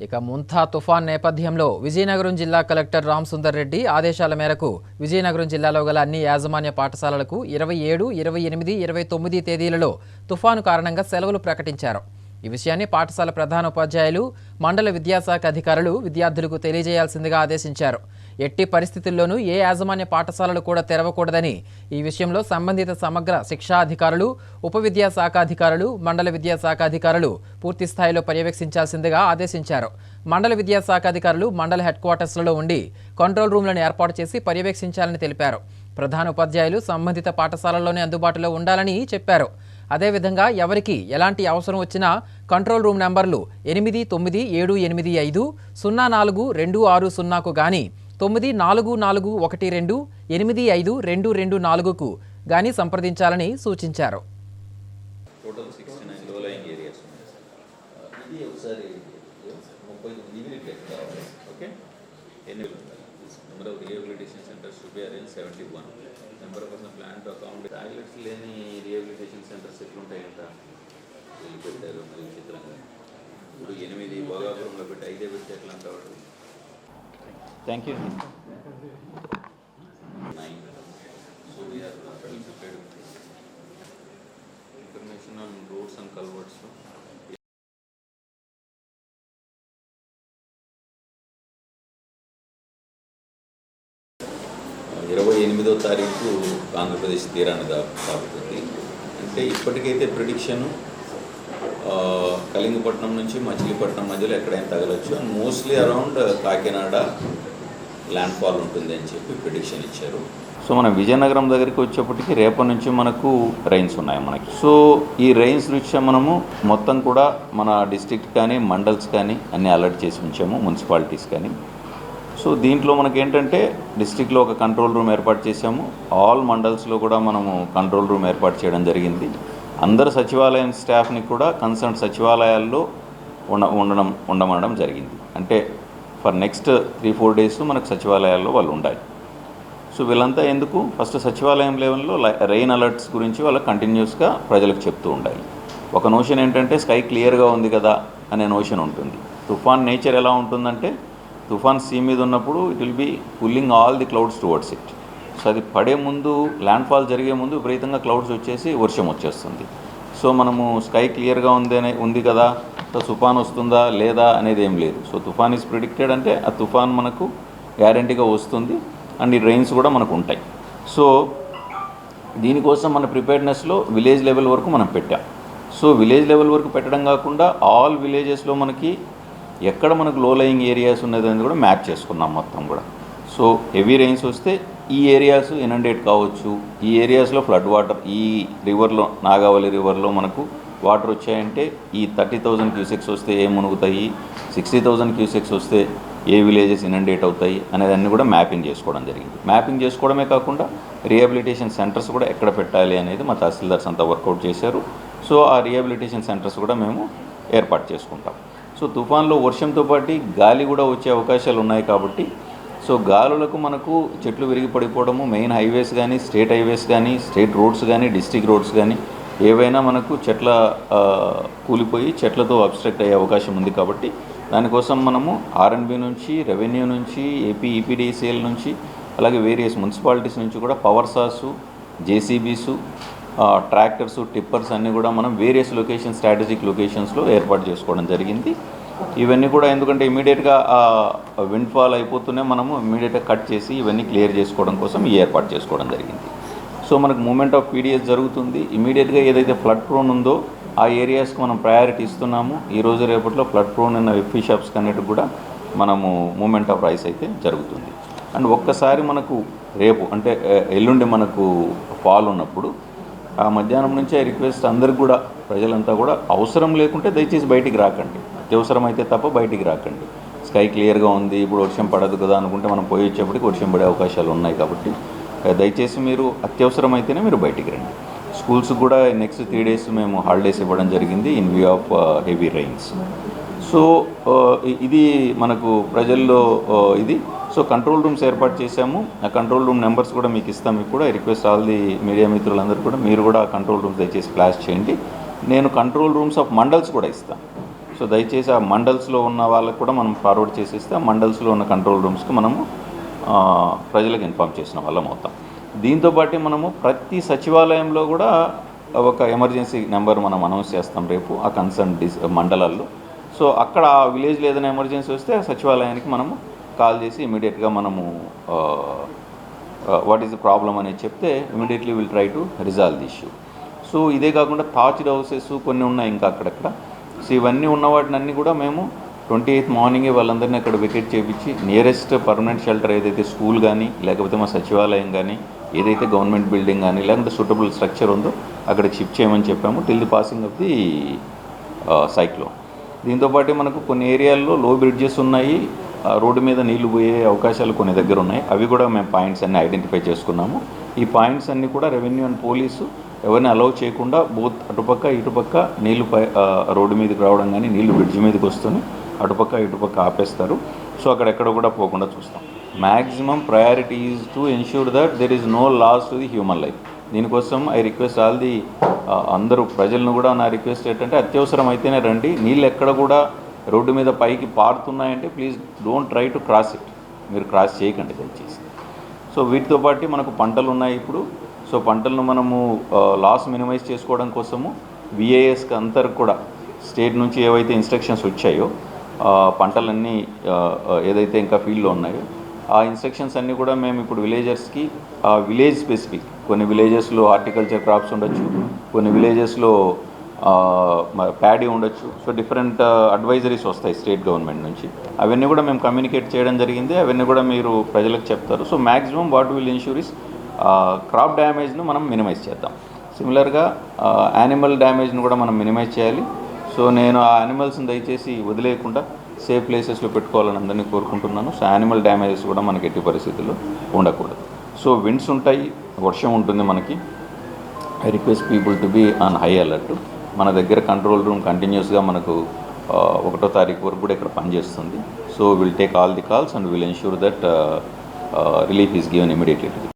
ఇక ముంతా తుఫాన్ నేపథ్యంలో విజయనగరం జిల్లా కలెక్టర్ రామ్ సుందర్ రెడ్డి ఆదేశాల మేరకు విజయనగరం జిల్లాలో గల అన్ని యాజమాన్య పాఠశాలలకు ఇరవై ఏడు ఇరవై ఎనిమిది ఇరవై తొమ్మిది తేదీలలో తుఫాను కారణంగా సెలవులు ప్రకటించారు. ఈ విషయాన్ని పాఠశాల ప్రధానోపాధ్యాయులు మండల విద్యాశాఖ అధికారులు విద్యార్థులకు తెలియజేయాల్సిందిగా ఆదేశించారు. ఎట్టి పరిస్థితుల్లోనూ ఏ యాజమాన్య పాఠశాలలు కూడా తెరవకూడదని ఈ విషయంలో సంబంధిత సమగ్ర శిక్షా అధికారులు ఉప విద్యా శాఖాధికారులు మండల విద్యా శాఖాధికారులు పూర్తి స్థాయిలో పర్యవేక్షించాల్సిందిగా ఆదేశించారు. మండల విద్యాశాఖ అధికారులు మండల హెడ్ క్వార్టర్స్లలో ఉండి కంట్రోల్ రూమ్లను ఏర్పాటు చేసి పర్యవేక్షించాలని తెలిపారు. ప్రధాన ఉపాధ్యాయులు సంబంధిత పాఠశాలల్లోనే అందుబాటులో ఉండాలని చెప్పారు. అదేవిధంగా ఎవరికి ఎలాంటి అవసరం వచ్చినా కంట్రోల్ రూమ్ నెంబర్లు ఎనిమిది తొమ్మిది ఏడు ఎనిమిది ఐదు సున్నా నాలుగు రెండు ఆరు సున్నాకు కానీ తొమ్మిది నాలుగు నాలుగు ఒకటి రెండు ఎనిమిది ఐదు రెండు రెండు నాలుగుకు గాని సంప్రదించాలని సూచించారు. టాయిలెట్స్ లేని రిహాబిలిటేషన్ సెంటర్స్ ఎట్లుంటాయంట? వీళ్ళు పెట్టారు మరి విచిత్రంగా ఇప్పుడు ఎనిమిది భోగాపురంలో పెట్టి ఐదే పెట్టి ఎట్లా అంటారు thank you nine so we are prepared information on roads and culverts ఇరవై ఎనిమిదో తారీఖు ఆంధ్రప్రదేశ్ తీరాన్ని దాపుతుంది అంటే ఇప్పటికైతే ప్రిడిక్షను కళింగపట్నం నుంచి మచిలీపట్నం మధ్యలో ఎక్కడైనా తగలొచ్చు. And mostly around Kakinada landfall ఉంటుంది అని చెప్పి ప్రిడిక్షన్ ఇచ్చారు. సో మన విజయనగరం దగ్గరికి వచ్చేప్పటికి రేపటి నుంచి మనకు రైన్స్ ఉన్నాయి మనకి. సో ఈ రైన్స్ రీత్యా మనము మొత్తం కూడా మన డిస్ట్రిక్ట్ కానీ మండల్స్ కానీ అన్ని అలర్ట్ చేసి ఉంచాము మున్సిపాలిటీస్ కానీ. సో దీంట్లో మనకి ఏంటంటే డిస్ట్రిక్ట్లో ఒక కంట్రోల్ రూమ్ ఏర్పాటు చేసాము ఆల్ మండల్స్లో కూడా మనము కంట్రోల్ రూమ్ ఏర్పాటు చేయడం జరిగింది. అందరు సచివాలయం స్టాఫ్ని కూడా కన్సర్న్ సచివాలయాల్లో ఉండ ఉండడం ఉండమనడం జరిగింది. అంటే for next three four days మనకు సచివాలయాల్లో వాళ్ళు ఉండాలి. సో వీళ్ళంతా ఎందుకు? ఫస్ట్ సచివాలయం లెవెల్లో రెయిన్ అలర్ట్స్ గురించి వాళ్ళు కంటిన్యూస్గా ప్రజలకు చెప్తూ ఉండాలి. ఒక నోషన్ ఏంటంటే స్కై క్లియర్గా ఉంది కదా అనే నోషన్ ఉంటుంది. తుఫాన్ నేచర్ ఎలా ఉంటుందంటే తుఫాన్ సీ మీద ఉన్నప్పుడు it will be pulling all the clouds towards it so అది పడే ముందు ల్యాండ్ఫాల్ జరిగే ముందు విపరీతంగా క్లౌడ్స్ వచ్చేసి వర్షం వచ్చేస్తుంది. సో మనము స్కై క్లియర్గా ఉంది ఉంది కదా? సో తుఫాన్ వస్తుందా లేదా అనేది ఏం లేదు. సో తుఫాన్ ఈజ్ ప్రిడిక్టెడ్ అంటే ఆ తుఫాన్ మనకు గ్యారంటీగా వస్తుంది. అండ్ ఈ రైన్స్ కూడా మనకు ఉంటాయి. సో దీనికోసం మన ప్రిపేర్నెస్లో విలేజ్ లెవెల్ వరకు మనం పెట్టాం. సో విలేజ్ లెవెల్ వరకు పెట్టడం కాకుండా ఆల్ విలేజెస్లో మనకి ఎక్కడ మనకు లో లయింగ్ ఏరియాస్ ఉన్నది అనేది కూడా మ్యాప్ చేసుకున్నాం మొత్తం కూడా. సో హెవీ రైన్స్ వస్తే ఈ ఏరియాస్ ఇనండేట్ కావచ్చు. ఈ ఏరియాస్లో ఫ్లడ్ వాటర్ ఈ రివర్లో నాగావళి రివర్లో మనకు వాటర్ వచ్చాయంటే ఈ థర్టీ థౌజండ్ క్యూసెక్స్ వస్తే ఏ మునుగుతాయి? సిక్స్టీ థౌజండ్ క్యూసెక్స్ వస్తే ఏ విలేజెస్ ఇనండేట్ అవుతాయి? అనేదాన్ని కూడా మ్యాపింగ్ చేసుకోవడం జరిగింది. మ్యాపింగ్ చేసుకోవడమే కాకుండా రిహాబిలిటేషన్ సెంటర్స్ కూడా ఎక్కడ పెట్టాలి అనేది మా తహసీల్దార్స్ అంతా వర్కౌట్ చేశారు. సో ఆ రిహాబిలిటేషన్ సెంటర్స్ కూడా మేము ఏర్పాటు చేసుకుంటాం. సో తుఫాన్లో వర్షంతో పాటు గాలి కూడా వచ్చే అవకాశాలు ఉన్నాయి కాబట్టి సో గాలులకు మనకు చెట్లు విరిగి పడిపోవడము మెయిన్ హైవేస్ కానీ స్టేట్ హైవేస్ కానీ స్టేట్ రోడ్స్ కానీ డిస్టిక్ రోడ్స్ కానీ ఏవైనా మనకు చెట్ల కూలిపోయి చెట్లతో అబ్స్ట్రక్ట్ అయ్యే అవకాశం ఉంది కాబట్టి దానికోసం మనము ఆర్ఎన్బి నుంచి రెవెన్యూ నుంచి ఏపీ ఈపీడీసీఎల్ నుంచి అలాగే వేరియస్ మున్సిపాలిటీస్ నుంచి కూడా power saws JCBs tractors tippers అన్నీ కూడా మనం వేరియస్ లొకేషన్ స్ట్రాటజిక్ లొకేషన్స్లో ఏర్పాటు చేసుకోవడం జరిగింది. ఇవన్నీ కూడా ఎందుకంటే ఇమీడియట్గా విండ్ ఫాల్ అయిపోతూనే మనము ఇమీడియట్గా కట్ చేసి ఇవన్నీ క్లియర్ చేసుకోవడం కోసం ఈ ఏర్పాటు చేసుకోవడం జరిగింది. సో మనకు మూమెంట్ ఆఫ్ పీడిఎస్ జరుగుతుంది. ఇమీడియట్గా ఏదైతే ఫ్లడ్ ప్రోన్ ఉందో ఆ ఏరియాస్కి మనం ప్రయారిటీ ఇస్తున్నాము. ఈ రోజు రేపట్లో ఫ్లడ్ ప్రోన్ ఉన్న ఎఫీ షాప్స్ అన్నిటికి కూడా మనము మూమెంట్ ఆఫ్ రైస్ అయితే జరుగుతుంది. అండ్ ఒక్కసారి మనకు రేపు అంటే ఎల్లుండి మనకు ఫాల్ ఉన్నప్పుడు ఆ మధ్యాహ్నం నుంచే రిక్వెస్ట్ అందరికి కూడా ప్రజలంతా కూడా అవసరం లేకుంటే దయచేసి బయటికి రాకండి. అత్యవసరమైతే అయితే తప్ప బయటికి రాకండి. స్కై క్లియర్గా ఉంది ఇప్పుడు వర్షం పడదు కదా అనుకుంటే మనం పోయి వచ్చేప్పటికి వర్షం పడే అవకాశాలు ఉన్నాయి కాబట్టి దయచేసి మీరు అత్యవసరమైతేనే మీరు బయటికి రండి. స్కూల్స్ కూడా నెక్స్ట్ త్రీ డేస్ మేము హాలిడేస్ ఇవ్వడం జరిగింది in view of heavy rains so ఇది మనకు ప్రజల్లో ఇది. సో కంట్రోల్ రూమ్స్ ఏర్పాటు చేశాము. ఆ కంట్రోల్ రూమ్ నెంబర్స్ కూడా మీకు ఇస్తాం. మీకు కూడా రిక్వెస్ట్ ఆల్ ది మీడియా మిత్రులందరూ కూడా మీరు కూడా కంట్రోల్ రూమ్స్ దయచేసి క్లాస్ చేయండి. నేను కంట్రోల్ రూమ్స్ ఆఫ్ మండల్స్ కూడా ఇస్తాను. సో దయచేసి ఆ మండల్స్లో ఉన్న వాళ్ళకు కూడా మనం ఫార్వర్డ్ చేసేస్తే ఆ మండల్స్లో ఉన్న కంట్రోల్ రూమ్స్కి మనము ప్రజలకు ఇన్ఫామ్ చేసిన వాళ్ళం అవుతాం. దీంతోపాటు మనము ప్రతి సచివాలయంలో కూడా ఒక ఎమర్జెన్సీ నెంబర్ మనం అనౌన్స్ చేస్తాం రేపు ఆ కన్సర్న్ డిస్ మండలాల్లో. సో అక్కడ ఆ విలేజ్లో ఏదైనా ఎమర్జెన్సీ వస్తే ఆ సచివాలయానికి మనము కాల్ చేసి ఇమీడియట్గా మనము వాట్ ఈస్ ద ప్రాబ్లం అనేది చెప్తే immediately will try to resolve the issue so ఇదే కాకుండా థాచ్డ్ హౌసెస్ కొన్ని ఉన్నాయి ఇంకా అక్కడక్కడ. సో ఇవన్నీ ఉన్న వాటిని అన్నీ కూడా మేము ట్వంటీ ఎయిత్ మార్నింగే వాళ్ళందరినీ అక్కడ వికెట్ చేపించి నియరెస్ట్ పర్మనెంట్ షెల్టర్ ఏదైతే స్కూల్ కానీ లేకపోతే మా సచివాలయం కానీ ఏదైతే గవర్నమెంట్ బిల్డింగ్ కానీ లేకపోతే సూటబుల్ స్ట్రక్చర్ ఉందో అక్కడ షిఫ్ట్ చేయమని చెప్పాము till the passing of the cyclone దీంతోపాటు మనకు కొన్ని ఏరియాల్లో లో బ్రిడ్జెస్ ఉన్నాయి. రోడ్డు మీద నీళ్ళు పోయే అవకాశాలు కొన్ని దగ్గర ఉన్నాయి. అవి కూడా మేము పాయింట్స్ అన్ని ఐడెంటిఫై చేసుకున్నాము. ఈ పాయింట్స్ అన్నీ కూడా రెవెన్యూ అండ్ పోలీసు ఎవరిని అలౌ చేయకుండా బోత్ అటుపక్క ఇటుపక్క నీళ్ళు పై రోడ్డు మీదకి రావడం కానీ నీళ్ళు బ్రిడ్జ్ మీదకి వస్తుంది అటుపక్క ఇటుపక్క ఆపేస్తారు. సో అక్కడెక్కడ కూడా పోకుండా చూస్తాం. Maximum priority is to ensure that there is no loss to the human life దీనికోసం ఐ రిక్వెస్ట్ ఆల్ ది అందరూ ప్రజలను కూడా నా రిక్వెస్ట్ ఏంటంటే అత్యవసరం అయితేనే రండి. నీళ్ళు ఎక్కడ కూడా రోడ్డు మీద పైకి పారుతున్నాయంటే please don't try to cross it మీరు క్రాస్ చేయకండి దయచేసి. సో వీటితో పాటు మనకు పంటలు ఉన్నాయి ఇప్పుడు. సో పంటలను మనము లాస్ మినిమైజ్ చేసుకోవడం కోసము విఏఎస్కి అందరికి కూడా స్టేట్ నుంచి ఏవైతే ఇన్స్ట్రక్షన్స్ వచ్చాయో పంటలన్నీ ఏదైతే ఇంకా ఫీల్డ్లో ఉన్నాయో ఆ ఇన్స్ట్రక్షన్స్ అన్నీ కూడా మేము ఇప్పుడు విలేజర్స్కి ఆ విలేజ్ స్పెసిఫిక్ కొన్ని విలేజెస్లో హార్టికల్చర్ క్రాప్స్ ఉండొచ్చు కొన్ని విలేజెస్లో ప్యాడీ ఉండొచ్చు. సో డిఫరెంట్ అడ్వైజరీస్ వస్తాయి స్టేట్ గవర్నమెంట్ నుంచి. అవన్నీ కూడా మేము కమ్యూనికేట్ చేయడం జరిగింది. అవన్నీ కూడా మీరు ప్రజలకు చెప్తారు. So maximum what will ensures crop డ్యామేజ్ను మనం మినిమైజ్ చేద్దాం. సిమిలర్గా యానిమల్ డ్యామేజ్ను కూడా మనం మినిమైజ్ చేయాలి. సో నేను ఆ యానిమల్స్ని దయచేసి వదిలేయకుండా సేఫ్ ప్లేసెస్లో పెట్టుకోవాలని అందరినీ కోరుకుంటున్నాను. సో యానిమల్ డ్యామేజెస్ కూడా మనకి ఎట్టి పరిస్థితుల్లో ఉండకూడదు. సో విండ్స్ ఉంటాయి వర్షం ఉంటుంది మనకి. I request people to be on high alert మన దగ్గర కంట్రోల్ రూమ్ కంటిన్యూస్గా మనకు ఒకటో తారీఖు వరకు కూడా ఇక్కడ పనిచేస్తుంది. So will take all the calls and will ensure that relief is given immediately to the